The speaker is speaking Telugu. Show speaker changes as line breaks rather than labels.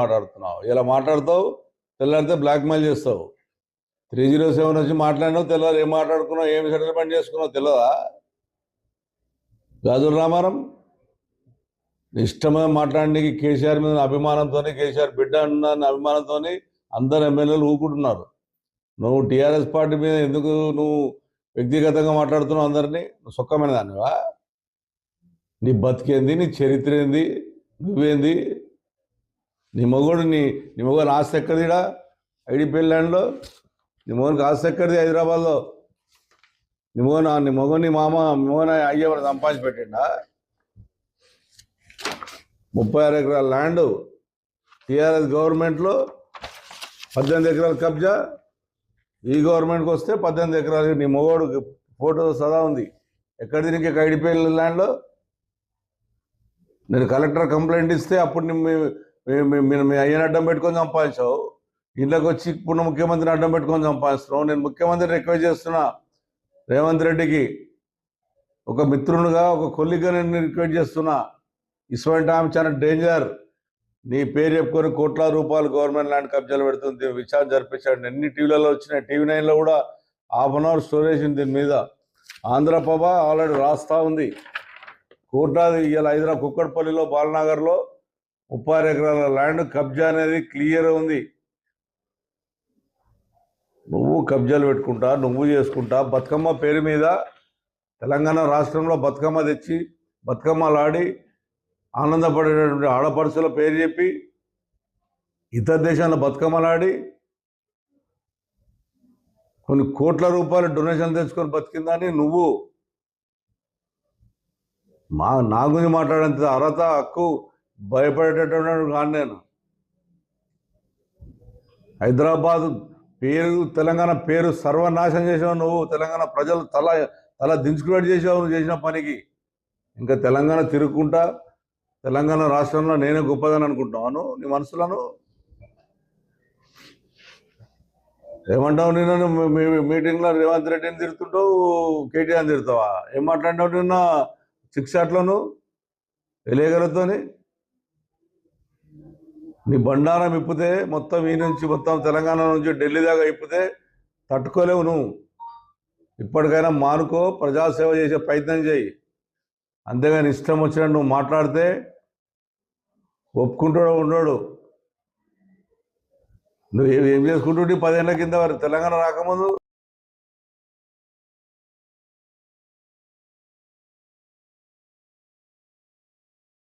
మాట్లాడుతున్నావు? ఇలా మాట్లాడతావు? తెల్లారితే బ్లాక్మెయిల్ చేస్తావు. త్రీ జీరో సెవెన్ వచ్చి మాట్లాడినావు తెల్లారి ఏం మాట్లాడుకున్నావు ఏం సెటిల్మెంట్ చేసుకున్నావు తెలియదా గాజుల రామారం? నీ ఇష్టమైన మాట్లాడడానికి కేసీఆర్ మీద అభిమానంతో కేసీఆర్ బిడ్డ అన్న అభిమానంతో అందరు ఎమ్మెల్యేలు ఊకుంటున్నారు నువ్వు టీఆర్ఎస్ పార్టీ మీద ఎందుకు నువ్వు వ్యక్తిగతంగా మాట్లాడుతున్నావు అందరినీ? నువ్వు సుఖమైన దానివా? నీ బతికేంది? నీ చరిత్ర ఏంది? నువ్వేంది? నీ మొగుడు నీ నీ మొగుడు ఆస్తి ఎక్కడిడా ఐడిపిఎల్ ల్యాండ్లో? నీ మొగునికి ఆస్తి ఎక్కడిది హైదరాబాద్లో? నీ మొగన నీ మగని మామ మొగన అయ్యేవాడు సంపాదించి పెట్టిండా? ముప్పై ఆరు ఎకరాల ల్యాండ్ టీఆర్ఎస్ గవర్నమెంట్లో పద్దెనిమిది ఎకరాల కబ్జా. ఈ గవర్నమెంట్కి వస్తే పద్దెనిమిది ఎకరాలు. నీ మొగోడు ఫోటో సదా ఉంది. ఎక్కడ నీకు ఐడిపిఎల్ ల్యాండ్లో? నేను కలెక్టర్ కంప్లైంట్ ఇస్తే అప్పుడు నీ- మీ- మీ- అయ్యని అడ్డం పెట్టుకొని సంపాదించావు. ఇంట్లోకి వచ్చి ఇప్పుడు ముఖ్యమంత్రిని అడ్డం పెట్టుకొని సంపాదిస్తున్నావు. నేను ముఖ్యమంత్రిని రిక్వెస్ట్ చేస్తున్నా రేవంత్ రెడ్డికి. ఒక మిత్రునిగా ఒక కొల్లిగా నేను రిక్వెస్ట్ చేస్తున్నా. ఇటువంటి ఆమె చాలా డేంజర్. నీ పేరు చెప్పుకొని కోట్ల రూపాయలు గవర్నమెంట్ ల్యాండ్ కబ్జాలు పెడుతుంది. విచారణ జరిపించాడు. ఎన్ని టీవీలలో వచ్చినాయి? టీవీ నైన్లో కూడా హాఫ్ అన్ అవర్ స్టోరేజ్ ఉంది దీని మీద. ఆంధ్రప్రభ ఆల్రెడీ రాస్తా ఉంది. కోట్లాది ఇవాళ హైదరాబాద్ కుక్కడపల్లిలో బాలనగర్లో ముప్పై ఎకరాల ల్యాండ్ కబ్జా అనేది క్లియర్ ఉంది. నువ్వు కబ్జాలు పెట్టుకుంటా నువ్వు చేసుకుంటా బతుకమ్మ పేరు మీద తెలంగాణ రాష్ట్రంలో బతుకమ్మ తెచ్చి బతుకమ్మలు ఆడి ఆనందపడేటటువంటి ఆడపడుచుల పేరు చెప్పి ఇతర దేశాల బతుకమ్మలాడి కొన్ని కోట్ల రూపాయలు డొనేషన్ తెచ్చుకొని బతికిందని నువ్వు మా నా గురించి మాట్లాడేంత అర్హత హక్కు భయపడేటటువంటి కాను నేను. హైదరాబాద్ పేరు తెలంగాణ పేరు సర్వనాశనం చేసావు నువ్వు. తెలంగాణ ప్రజలు తల తల దించుకునేట్టు చేసావు నువ్వు చేసిన పనికి. ఇంకా తెలంగాణ తిరుగుకుంటా తెలంగాణ రాష్ట్రంలో నేనే గొప్పదని అనుకుంటున్నాను నీ మనసులను? ఏమంటావు నేను మీటింగ్లో రేవంత్ రెడ్డిని తిరుగుతుంటావు కేటీఆర్ తిరుగుతావా ఏం మాట్లాడినావు నిన్న సిక్స్ షాట్లోను ఎలేగలతోని? నీ బండారం ఇప్పితే మొత్తం ఈ నుంచి మొత్తం తెలంగాణ నుంచి ఢిల్లీ దాకా ఇప్పితే తట్టుకోలేవు నువ్వు. ఇప్పటికైనా మానుకో ప్రజాసేవ చేసే ప్రయత్నం చేయి. అంతేగాని ఇష్టం వచ్చినట్టు నువ్వు మాట్లాడితే ఒప్పుకుంటాడు ఉండడు. నువ్వు ఏం- ఏం చేసుకుంటుంటే పదేళ్ళ కింద వారు తెలంగాణ రాకముందు